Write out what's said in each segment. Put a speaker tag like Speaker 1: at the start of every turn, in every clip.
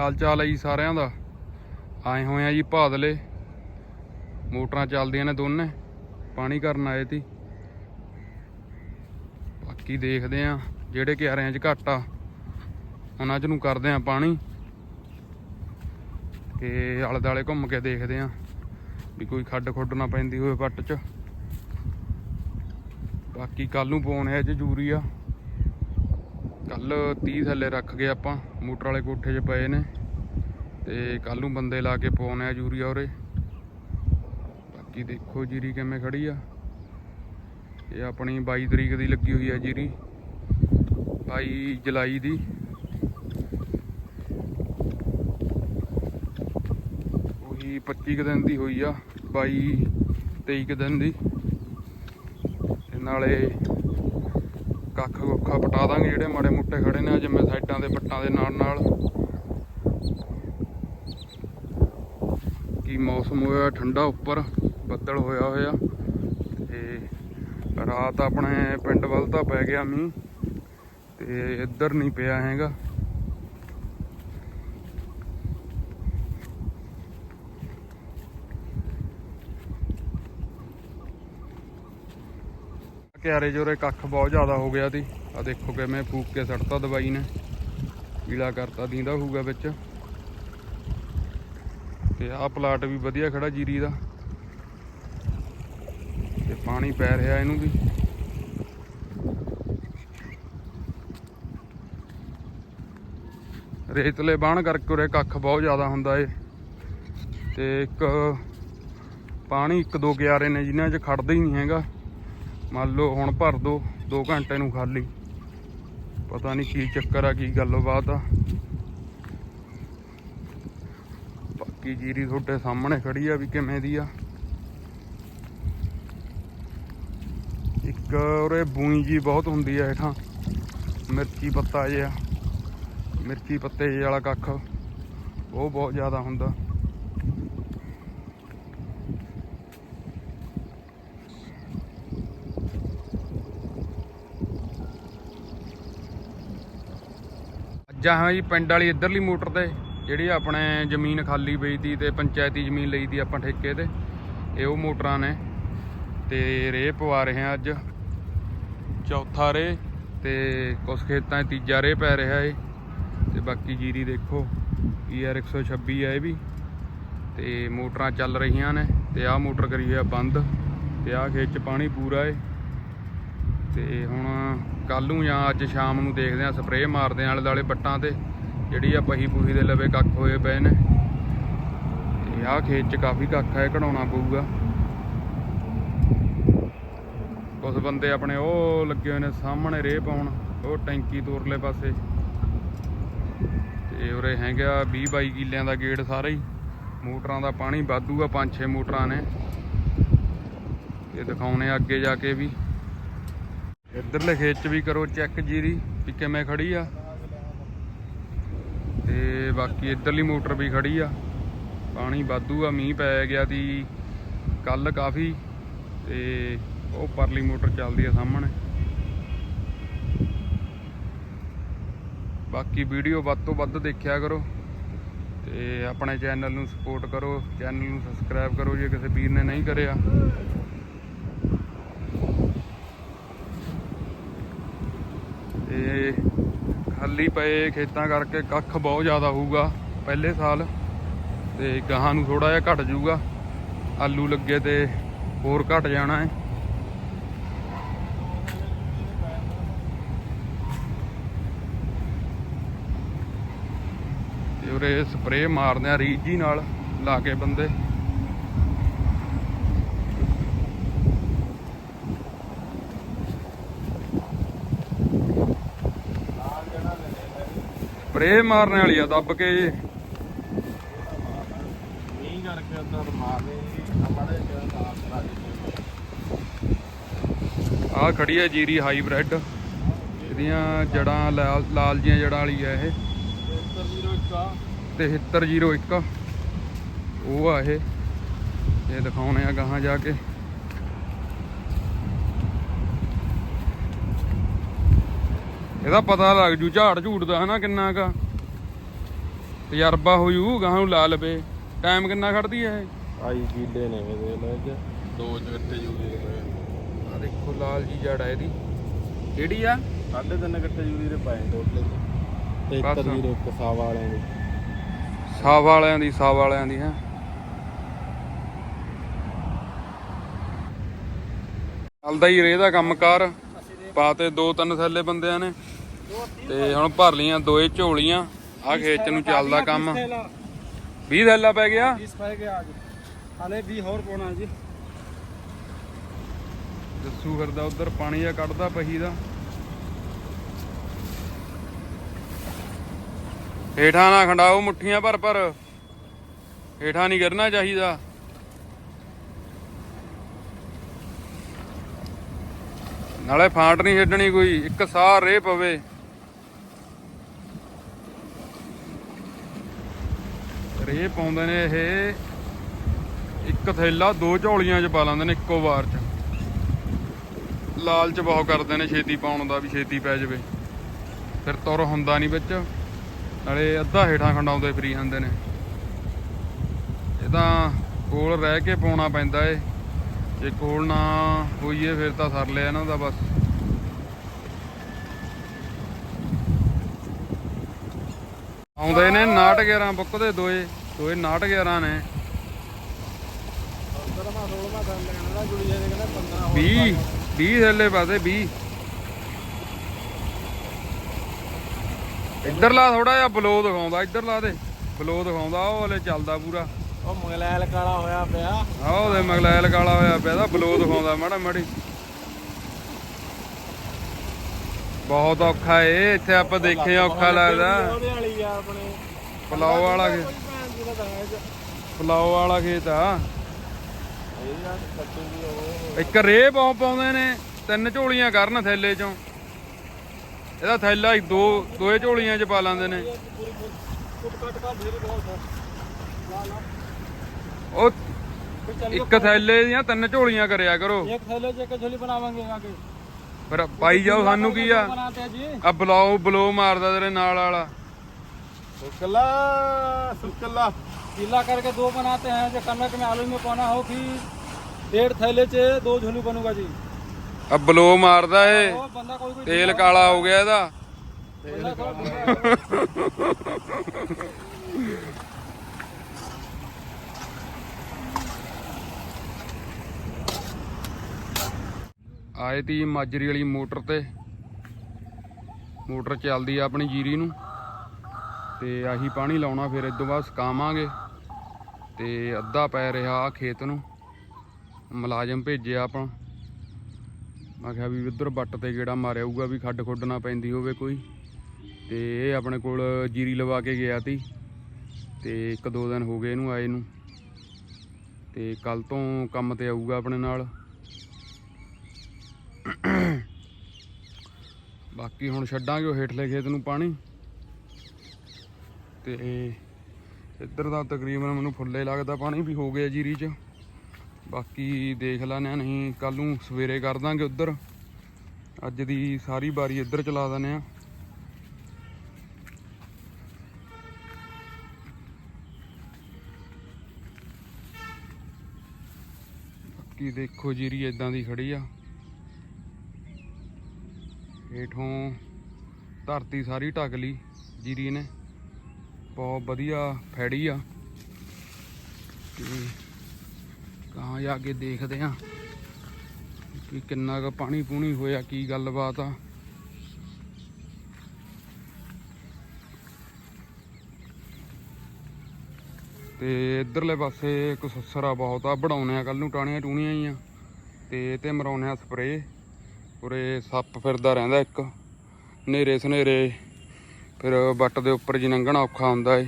Speaker 1: ਹਾਲ ਚਾਲ ਹੈ ਜੀ ਸਾਰਿਆਂ ਦਾ। ਆਏ ਹੋਏ ਆ ਜੀ ਭਾਦਲੇ। ਮੋਟਰਾਂ ਚੱਲਦੀਆਂ ਨੇ ਦੋਨੇ। ਪਾਣੀ ਕਰਨ ਆਏ ਸੀ। ਬਾਕੀ ਦੇਖਦੇ ਆ ਜਿਹੜੇ ਕਿਆਰਿਆਂ 'ਚ ਘੱਟ ਆ, ਉਹਨਾਂ 'ਚ ਨੂੰ ਕਰਦੇ ਆ ਪਾਣੀ। ਤੇ ਆਲੇ ਦਾਲੇ ਘੁੰਮ ਕੇ ਦੇਖਦੇ ਆ ਵੀ ਕੋਈ ਖੱਡ ਖੁੱਡ ਨਾ ਪੈਂਦੀ ਹੋਵੇ ਪੱਟ 'ਚ। ਬਾਕੀ ਕੱਲ ਨੂੰ ਪਾਉਣੇ ਆ ਜੇ ਯੂਰੀਆ ਕੱਲ 30 ਥੱਲੇ ਰੱਖ ਗਏ ਆਪਾਂ, ਮੋਟਰ ਵਾਲੇ ਕੋਠੇ 'ਚ ਪਏ ਨੇ। ਤੇ ਕੱਲ ਨੂੰ ਬੰਦੇ ਲਾ ਕੇ ਪਾਉਣੇ ਆ ਯੂਰੀਆ ਉਰੇ। ਬਾਕੀ ਦੇਖੋ ਜੀਰੀ ਕਿਵੇਂ ਖੜੀ ਆ। ਇਹ ਆਪਣੀ 22 ਤਰੀਕ ਦੀ ਲੱਗੀ ਹੋਈ ਆ ਜੀਰੀ। 22 ਜੁਲਾਈ ਦੀ। ਉਹੀ 25 ਕੁ ਦਿਨ ਦੀ ਹੋਈ ਆ 22 23 ਕੁ ਦਿਨ ਦੀ। ਨਾਲੇ ਕੱਖ ਕੁੱਖਾ ਪਟਾ ਦਾਂਗੇ, ਜਿਹੜੇ ਮਾੜੇ ਮੁੱਟੇ ਖੜੇ ਨੇ ਜਿਵੇਂ ਸਾਈਡਾਂ ਦੇ ਪੱਟਾਂ ਦੇ ਨਾਲ ਨਾਲ। ਕੀ ਮੌਸਮ ਹੋਇਆ? ਠੰਡਾ ਉੱਪਰ, ਬੱਦਲ ਹੋਇਆ ਹੋਇਆ। ਤੇ ਰਾਤ ਆਪਣੇ ਪਿੰਡ ਵੱਲ ਤਾਂ ਪੈ ਗਿਆ ਮੀਂਹ, ਤੇ ਇੱਧਰ ਨਹੀਂ ਪਿਆ ਹੈਗਾ। ਕਿਆਰੇ ਜੋਰੇ ਕੱਖ ਬਹੁਤ ਜ਼ਿਆਦਾ ਹੋ ਗਿਆ ਸੀ। ਆ ਦੇਖੋ ਕਿਵੇਂ ਫੂਕ ਕੇ ਸੜਤਾ ਦਵਾਈ ਨੇ। ਪੀਲਾ ਕਰਤਾ, ਦੀਂਦਾ ਹੋਊਗਾ ਵਿੱਚ। ਤੇ ਆਹ ਪਲਾਟ ਵੀ ਵਧੀਆ ਖੜਾ ਜੀਰੀ ਦਾ। ਤੇ ਪਾਣੀ ਪੈ ਰਿਹਾ ਇਹਨੂੰ ਵੀ। ਰੇਤਲੇ ਬਾਣ ਕਰਕੇ ਉਰੇ ਕੱਖ ਬਹੁਤ ਜ਼ਿਆਦਾ ਹੁੰਦਾ ਏ। ਤੇ ਇੱਕ ਪਾਣੀ ਇੱਕ ਦੋ ਕਿਆਰੇ ਨੇ, ਜਿਨ੍ਹਾਂ 'ਚ ਖੜਦਾ ਹੀ ਨਹੀਂ ਹੈਗਾ। ਮੰਨ ਲਓ ਹੁਣ ਭਰ ਦੋ 2 ਘੰਟੇ ਨੂੰ ਖਾਲੀ। ਪਤਾ ਨਹੀਂ ਕੀ ਚੱਕਰ ਆ, ਕੀ ਗੱਲਬਾਤ ਆ। ਬਾਕੀ ਜੀਰੀ ਤੁਹਾਡੇ ਸਾਹਮਣੇ ਖੜੀ ਆ ਵੀ ਕਿਵੇਂ ਦੀ ਆ। ਇੱਕ ਉਰੇ ਬੂਈ ਜੀ ਬਹੁਤ ਹੁੰਦੀ ਆ ਹੇਠਾਂ। ਮਿਰਚੀ ਪੱਤਾ ਜਿਹਾ। ਮਿਰਚੀ ਪੱਤੇ ਜਿਹੇ ਵਾਲਾ ਕੱਖ। ਉਹ ਬਹੁਤ ਜ਼ਿਆਦਾ ਹੁੰਦਾ। ਜਾਂ ਹਾਂ ਜੀ, ਪਿੰਡ ਵਾਲੀ ਇੱਧਰਲੀ ਮੋਟਰ ਤੇ, ਜਿਹੜੀ ਆਪਣੇ ਜ਼ਮੀਨ ਖਾਲੀ ਪਈ ਤੀ ਤੇ ਪੰਚਾਇਤੀ ਜ਼ਮੀਨ ਲਈ ਦੀ ਆਪਾਂ ਠੇਕੇ ਤੇ, ਇਹ ਉਹ ਮੋਟਰਾਂ ਨੇ। ਤੇ ਰੇਹ ਪਵਾ ਰਹੇ ਆ ਅੱਜ। ਚੌਥਾ ਰੇ ਤੇ ਕੁਝ ਖੇਤਾਂ 'ਚ ਤੀਜਾ ਰੇ ਪੈ ਰਿਹਾ ਏ। ਤੇ ਬਾਕੀ ਜੀਰੀ ਦੇਖੋ ER 126 ਆ ਇਹ ਵੀ। ਤੇ ਮੋਟਰਾਂ ਚੱਲ ਰਹੀਆਂ ਨੇ, ਤੇ ਆਹ ਮੋਟਰ ਕਰੀ ਹੋਈ ਬੰਦ। ਤੇ ਆਹ ਖੇਤ 'ਚ ਪਾਣੀ ਪੂਰਾ ਏ। ਤੇ ਹੁਣ ਕੱਲ ਨੂੰ ਜਾਂ ਅੱਜ ਸ਼ਾਮ ਨੂੰ ਦੇਖਦੇ ਆ ਸਪਰੇਅ ਮਾਰਦੇ ਆ ਆਲੇ ਦਾਲੇ ਪੱਟਾਂ ਤੇ, ਜਿਹੜੀ ਆ ਪਹੀ ਪੂਹੀ ਦੇ ਲਵੇ ਕੱਖ ਹੋਏ ਪਏ ਨੇ। ਤੇ ਆਹ ਖੇਤ 'ਚ ਕਾਫੀ ਕੱਖ ਹੈ ਕਢਾਉਣਾ ਪਊਗਾ। ਕੁਝ ਬੰਦੇ ਆਪਣੇ ਉਹ ਲੱਗੇ ਹੋਏ ਨੇ ਸਾਹਮਣੇ ਰੇਹ ਪਾਉਣ, ਉਹ ਟੈਂਕੀ ਤੋਰਲੇ ਪਾਸੇ। ਤੇ ਉਰੇ ਹੈਗਾ 20 22 ਕਿੱਲਿਆਂ ਦਾ ਗੇਟ ਸਾਰਾ ਹੀ। ਮੋਟਰਾਂ ਦਾ ਪਾਣੀ ਵਾਧੂ ਆ, ਪੰਜ ਛੇ ਮੋਟਰਾਂ ਨੇ। ਤੇ ਦਿਖਾਉਣੇ ਆ ਅੱਗੇ ਜਾ ਕੇ ਵੀ। ਇੱਧਰਲੇ ਖੇਤ 'ਚ ਵੀ ਕਰੋ ਚੈੱਕ ਜੀਰੀ ਵੀ ਕਿਵੇਂ ਖੜੀ ਆ। ਤੇ ਬਾਕੀ ਇੱਧਰਲੀ ਮੋਟਰ ਵੀ ਖੜੀ ਆ। ਪਾਣੀ ਵਾਧੂ ਆ, ਮੀਂਹ ਪੈ ਗਿਆ ਦੀ ਕੱਲ ਕਾਫੀ। ਤੇ ਉਹ ਪਰਲੀ ਮੋਟਰ ਚੱਲਦੀ ਆ ਸਾਹਮਣੇ। ਬਾਕੀ ਵੀਡੀਓ ਵੱਧ ਤੋਂ ਵੱਧ ਦੇਖਿਆ ਕਰੋ। ਤੇ ਆਪਣੇ ਚੈਨਲ ਨੂੰ ਸਪੋਰਟ ਕਰੋ। ਚੈਨਲ ਨੂੰ ਸਬਸਕ੍ਰਾਈਬ ਕਰੋ ਜੇ ਕਿਸੇ ਵੀਰ ਨੇ ਨਹੀਂ ਕਰਿਆ। ਤੇ ਖਾਲੀ ਪਏ ਖੇਤਾਂ ਕਰਕੇ ਕੱਖ ਬਹੁਤ ਜ਼ਿਆਦਾ ਹੋਊਗਾ ਪਹਿਲੇ ਸਾਲ। ਤੇ ਗਾਹਾਂ ਨੂੰ ਥੋੜਾ ਜਿਹਾ ਘਟ ਜਾਊਗਾ। ਆਲੂ ਲੱਗੇ ਤੇ ਹੋਰ ਘਟ ਜਾਣਾ ਹੈ। ਤੇ ਉਰੇ ਸਪਰੇਅ ਮਾਰਦੇ ਆ ਰੀਜ ਜੀ ਨਾਲ ਲਾ ਕੇ ਬੰਦੇ। ਸਪਰੇਅ ਮਾਰਨ ਵਾਲੀ ਆ ਦੱਬ ਕੇ ਜੀ।
Speaker 2: ਮੀਂਹ ਕਰਕੇ ਅੰਦਰ ਮਾਰਦੇ ਆਪਣੇ ਜਿਹੜਾ ਕਰਾ ਦੇ
Speaker 1: ਆਹ ਖੜੀ ਹੈ ਜੀਰੀ ਹਾਈਬ੍ਰਿਡ। ਇਹਦੀਆਂ ਜੜਾਂ ਲਾਲ ਜੀਆਂ ਜੜਾਂ ਵਾਲੀ ਆ ਇਹ। 7301 ਉਹ ਆ ਇਹ। ਇਹ ਦਿਖਾਉਣੇ ਆ ਗਾਹਾਂ ਜਾ ਕੇ। ਇਹਦਾ ਪਤਾ ਲੱਗ ਜੂ ਝਾੜ ਝੂੜ ਦਾ ਹਨਾ ਕਿੰਨਾ ਕਾ। ਤਜਰਬਾ ਹੋ ਜੂ ਗਾਹਾਂ ਨੂੰ ਲਾ ਲਵੇ। ਟਾਈਮ ਕਿੰਨਾ ਖੜਦੀ ਐ ਇਹ?
Speaker 2: ਆਈ ਕੀਲੇ ਨੇ ਇਹਦੇ ਨਾਲ ਚ ਦੋ ਗੱਟੇ ਜੂਰੀ ਦੇ
Speaker 1: ਆ ਦੇਖੋ ਲਾਲ ਜੀ ਜੜ ਆ ਇਹਦੀ। ਕਿਹੜੀ ਆ?
Speaker 2: ਸਾਢੇ ਤਿੰਨ ਗੱਟੇ ਜੂਰੀ ਦੇ ਪਾਏ ਟੋਟਲੇ। ਤੇ ਇੱਕ
Speaker 1: ਬਸ।
Speaker 2: ਦੀ ਇੱਕ ਸਾਵਾ ਵਾਲਿਆਂ ਦੀ।
Speaker 1: ਸਾਵ ਵਾਲਿਆਂ ਦੀ ਸਾਵ ਵਾਲਿਆਂ ਦੀ ਹੈ। ਚੱਲਦਾ ਹੀ ਰੇ ਦਾ ਕੰਮਕਾਰ। ਪਾਤੇ ਦੋ ਤਿੰਨ ਥੈਲੇ ਬੰਦਿਆਂ ਨੇ। ਤੇ ਹੁਣ ਭਰ ਲੀਆਂ ਦੋਏ ਝੋਲੀਆਂ। ਆ ਖੇਤ ਚ ਨੂੰ ਚੱਲਦਾ ਕੰਮ। 20 ਥੈਲਾ ਪੈ ਗਿਆ।
Speaker 2: ਇਸ ਪੈ ਗਿਆ ਅੱਜ। ਹਾਲੇ 20 ਹੋਰ ਪਾਉਣਾ ਜੀ।
Speaker 1: ਜੱਸੂ ਫਿਰਦਾ ਉਧਰ ਪਾਣੀ ਆ ਕੱਢਦਾ ਪਹੀ ਦਾ। ਹੇਠਾਂ ਨਾ ਖੰਡਾਓ ਮੁੱਠੀਆਂ ਭਰ ਭਰ। ਹੇਠਾਂ ਨਹੀਂ ਗਿਰਨਾ ਚਾਹੀਦਾ। ਨਾਲੇ ਫਾਂਟ ਨਹੀਂ ਛੱਡਣੀ ਕੋਈ ਇੱਕ ਸਾਹ ਰੇ ਪਵੇ। ਇਹ ਪਾਉਂਦੇ ਨੇ ਇਹ। ਇੱਕ ਥੈਲਾ, ਦੋ ਝੋਲੀਆਂ 'ਚ ਪਾ ਲੈਂਦੇ ਨੇ ਇੱਕੋ ਵਾਰ 'ਚ। ਲਾਲਚ ਬਹੁਤ ਕਰਦੇ ਨੇ ਛੇਤੀ ਪਾਉਣ ਦਾ ਵੀ, ਛੇਤੀ ਪੈ ਜਾਵੇ। ਫਿਰ ਤੁਰ ਹੁੰਦਾ ਨਹੀਂ ਵਿੱਚ। ਨਾਲੇ ਅੱਧਾ ਹੇਠਾਂ ਖੰਡਾਉਂਦੇ ਫਰੀ ਜਾਂਦੇ ਨੇ। ਇਹ ਤਾਂ ਕੋਲ ਰਹਿ ਕੇ ਪਾਉਣਾ ਪੈਂਦਾ ਏ। ਜੇ ਕੋਲ ਨਾ ਹੋਈਏ ਫਿਰ ਤਾਂ ਸਰ ਲਿਆ ਇਹਨਾਂ ਦਾ ਬਸ। ਆਉਂਦੇ ਨੇ 911 ਬੁੱਕ ਦੇ ਦੋਏ। ਦੋਏ 911 ਨੇ।
Speaker 2: ਉਧਰ ਮਾ 16 ਮਾ ਦੰਦ ਲੈਣ ਦਾ ਜੁੜੀ ਜਾਂਦੇ ਕਹਿੰਦਾ 15 ਹੋਰ
Speaker 1: 20 20 ਥੱਲੇ ਪਾਸੇ 20 ਇੱਧਰਲਾ ਥੋੜਾ ਜਿਹਾ ਬਲੋ ਦਿਖਾਉਂਦਾ ਇੱਧਰਲਾ ਤੇ ਬਲੋ ਦਿਖਾਉਂਦਾ ਉਹ ਹਲੇ ਚੱਲਦਾ ਪੂਰਾ।
Speaker 2: ਉਹ ਮੰਗਲੈਲ ਕਾਲਾ ਹੋਇਆ ਪਿਆ।
Speaker 1: ਆਹ ਉਹਦੇ ਮਗਲੈਲ ਕਾਲਾ ਹੋਇਆ ਪਿਆ ਦਾ ਬਲੋ ਦਿਖਾਉਂਦਾ ਮਾੜਾ ਮਾੜੀ। ਬਹੁਤ ਔਖਾ ਏ ਇੱਥੇ ਆਪਾਂ ਦੇਖੇ ਔਖਾ ਲੱਗਦਾ।
Speaker 2: ਉਹਦੇ ਵਾਲੀ ਆ ਆਪਣੇ।
Speaker 1: ਪਲਾਓ ਵਾਲਾ
Speaker 2: ਕਿਹਦਾ ਦਾ
Speaker 1: ਫਲਾਓ ਵਾਲਾ ਖੇਤ ਆ। ਇੱਕ ਰੇ ਬਹੁ ਪਾਉਂਦੇ ਨੇ ਤਿੰਨ ਝੋਲੀਆਂ ਕਰਨ ਥੈਲੇ ਚੋਂ। ਇਹਦਾ ਥੈਲਾ ਇੱਕ ਦੋ ਦੋਏ ਝੋਲੀਆਂ ਚ ਪਾ ਲਾਂਦੇ ਨੇ। ਉਹ ਇੱਕ ਥੈਲੇ ਦੀਆਂ ਤਿੰਨ ਝੋਲੀਆਂ ਕਰਿਆ ਕਰੋ।
Speaker 2: ਇੱਕ ਥੈਲੇ 'ਚ ਇੱਕ ਝੋਲੀ ਬਣਾਵਾਂਗੇ ਆਗੇ
Speaker 1: ਪਰ ਪਾਈ ਜਾਓ ਸਾਨੂੰ ਕੀ ਆ? ਆ ਬਲਾਉ ਬਲੋ ਮਾਰਦਾ ਤੇਰੇ ਨਾਲ ਵਾਲਾ।
Speaker 2: सुकला सुकला गीला करके दो बनाते हैं जो कनक में आलू में पाना हो फिर डेढ़ थैले से दो झोली बनूंगा जी
Speaker 1: ਆ ਬਲੋ ਮਾਰਦਾ ਏ
Speaker 2: और बंदा कोई कोई
Speaker 1: ਤੇਲ ਕਾਲਾ ਹੋ ਗਿਆ ਇਹਦਾ
Speaker 2: बंदा थोड़ा
Speaker 1: ਆਏ ਤੀ ਮਾਜਰੀ ਵਾਲੀ ਮੋਟਰ ਤੇ ਮੋਟਰ ਚੱਲਦੀ ਆ ਆਪਣੀ ਜੀਰੀ ਨੂੰ ਤੇ ਆਹੀ ਪਾਣੀ ਲਾਉਣਾ, ਫਿਰ ਇਸ ਤੋਂ ਬਾਅਦ ਸੁਕਾਵਾਂਗੇ। ਤੇ ਅੱਧਾ ਪੈ ਰਿਹਾ ਆ ਖੇਤ ਨੂੰ। ਮੁਲਾਜ਼ਮ ਭੇਜਿਆ ਆਪਾਂ। ਮੈਂ ਕਿਹਾ ਵੀ ਇੱਧਰ ਬੱਟ ਤੇ ਗੇੜਾ ਮਾਰਿਆ ਵੀ ਖੱਡ ਖੁੱਡ ਨਾ ਪੈਂਦੀ ਹੋਵੇ ਕੋਈ। ਤੇ ਇਹ ਆਪਣੇ ਕੋਲ ਜੀਰੀ ਲਵਾ ਕੇ ਗਿਆ ਤੀ। ਤੇ ਇੱਕ ਦੋ ਦਿਨ ਹੋ ਗਏ ਇਹਨੂੰ ਆਏ ਨੂੰ। ਤੇ ਕੱਲ ਤੋਂ ਕੰਮ ਤੇ ਆਊਗਾ ਆਪਣੇ ਨਾਲ। ਬਾਕੀ ਹੁਣ ਛੱਡਾਂਗੇ ਉਹ ਹੇਠਲੇ ਖੇਤ ਨੂੰ ਪਾਣੀ। ਤੇ ਇੱਧਰ ਦਾ ਤਕਰੀਬਨ ਮੈਨੂੰ ਫੁੱਲੇ ਲੱਗਦਾ ਪਾਣੀ ਵੀ ਹੋ ਗਿਆ ਜੀਰੀ 'ਚ। ਬਾਕੀ ਦੇਖ ਲੈਣੇ ਨਹੀਂ ਕੱਲ ਨੂੰ ਸਵੇਰੇ ਕਰ ਦਾਂਗੇ ਉੱਧਰ। ਅੱਜ ਦੀ ਸਾਰੀ ਬਾਰੀ ਇੱਧਰ ਚਲਾ ਦਿੰਦੇ ਆ ਬਾਕੀ ਦੇਖੋ ਜੀਰੀ ਇਦਾਂ ਦੀ ਖੜੀ ਆ। ਹੇਠੋਂ ਧਰਤੀ ਸਾਰੀ ਢੱਕ ਲਈ ਜੀਰੀ ਨੇ। ਬਹੁਤ ਵਧੀਆ ਫੈੜੀ ਆ। ਤੇ ਕਹਾਂ ਜਾ ਕੇ ਦੇਖਦੇ ਆ ਕਿ ਕਿੰਨਾ ਕੁ ਪਾਣੀ ਪੂਣੀ ਹੋਇਆ, ਕੀ ਗੱਲਬਾਤ ਆ। ਤੇ ਇਧਰਲੇ ਪਾਸੇ ਇੱਕ ਸੁਸਰਾ ਬਹੁਤ ਆ ਬਣਾਉਣੇ ਆ ਕੱਲ ਨੂੰ ਟਾਣੀਆਂ ਟੂਣੀਆਂ ਹੀ ਆ। ਤੇ ਇਹ ਤੇ ਮਰਾਉਣੇ ਆ ਸਪਰੇ ਉਰੇ ਸੱਪ ਫਿਰਦਾ ਰਹਿੰਦਾ ਇੱਕ ਨੇਰੇ ਸਨੇਰੇ ਫਿਰ ਬੱਟ ਦੇ ਉੱਪਰ ਜੀ ਲੰਘਣਾ ਔਖਾ ਹੁੰਦਾ ਏ।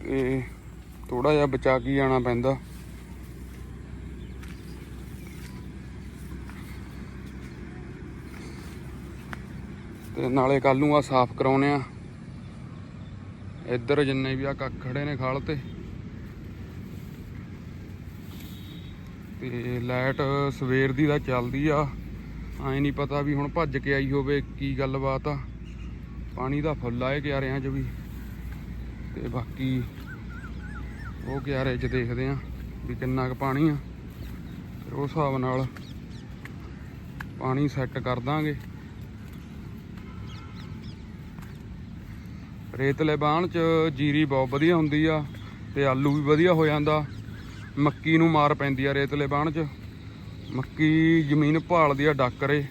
Speaker 1: ਤੇ ਥੋੜਾ ਜਿਹਾ ਬਚਾ ਕੇ ਜਾਣਾ ਪੈਂਦਾ। ਤੇ ਨਾਲੇ ਕੱਲ ਨੂੰ ਆ ਸਾਫ਼ ਕਰਾਉਣੇ ਆ। ਇੱਧਰ ਜਿੰਨੇ ਵੀ ਆ ਕੱਖ ਖੜੇ ਨੇ ਖਾਲ ਤੇ। ਤੇ ਲਾਈਟ ਸਵੇਰ ਦੀ ਦਾ ਚੱਲਦੀ ਆ। ਐ ਨਹੀਂ ਪਤਾ ਵੀ ਹੁਣ ਭੱਜ ਕੇ ਆਈ ਹੋਵੇ ਕੀ ਗੱਲਬਾਤ ਆ। ਪਾਣੀ ਦਾ ਫੁੱਲ ਆਏ ਕਿਆਰਿਆਂ 'ਚ ਵੀ। ਤੇ ਬਾਕੀ ਉਹ ਕਿਆਰੇ 'ਚ ਦੇਖਦੇ ਆ ਵੀ ਕਿੰਨਾ ਕੁ ਪਾਣੀ ਆ। ਫਿਰ ਉਸ ਹਿਸਾਬ ਨਾਲ ਪਾਣੀ ਸੈੱਟ ਕਰ ਦਾਂਗੇ। ਰੇਤਲੇ ਬਾਣ 'ਚ ਜੀਰੀ ਬਹੁਤ ਵਧੀਆ ਹੁੰਦੀ ਆ ਤੇ ਆਲੂ ਵੀ ਵਧੀਆ ਹੋ ਜਾਂਦਾ। ਮੱਕੀ ਨੂੰ ਮਾਰ ਪੈਂਦੀ ਆ ਰੇਤਲੇ ਬਾਣ 'ਚ। ਮੱਕੀ ਜ਼ਮੀਨ ਭਾਲਦੀ ਆ ਡਾਕਰੇ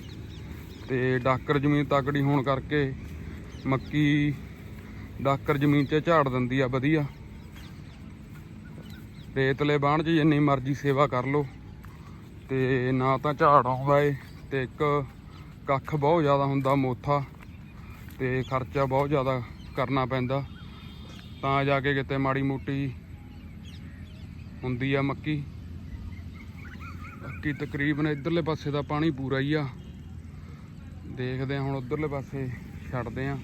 Speaker 1: ਤੇ ਡਾਕਰ ਜ਼ਮੀਨ ਤਕੜੀ ਹੋਣ ਕਰਕੇ ਮੱਕੀ ਡਾਕਰ ਜ਼ਮੀਨ 'ਚ ਝਾੜ ਦਿੰਦੀ ਆ ਵਧੀਆ। ਰੇਤਲੇ ਬਾਣ 'ਚ ਜਿੰਨੀ ਮਰਜ਼ੀ ਸੇਵਾ ਕਰ ਲੋ ਤੇ ਨਾ ਤਾਂ ਝਾੜ ਆਉਂਦਾ ਏ ਤੇ ਇੱਕ ਕੱਖ ਬਹੁਤ ਜ਼ਿਆਦਾ ਹੁੰਦਾ ਮੋਥਾ ਤੇ ਖਰਚਾ ਬਹੁਤ ਜ਼ਿਆਦਾ ਕਰਨਾ ਪੈਂਦਾ। ਤਾਂ ਜਾ ਕੇ ਕਿਤੇ ਮਾੜੀ ਮੋਟੀ ਹੁੰਦੀ ਆ ਮੱਕੀ। ਬਾਕੀ ਤਕਰੀਬਨ ਇਧਰਲੇ ਪਾਸੇ ਦਾ ਪਾਣੀ ਪੂਰਾ ਹੀ ਆ। ਦੇਖਦੇ ਆ ਹੁਣ ਉਧਰਲੇ ਪਾਸੇ ਛੱਡਦੇ ਆ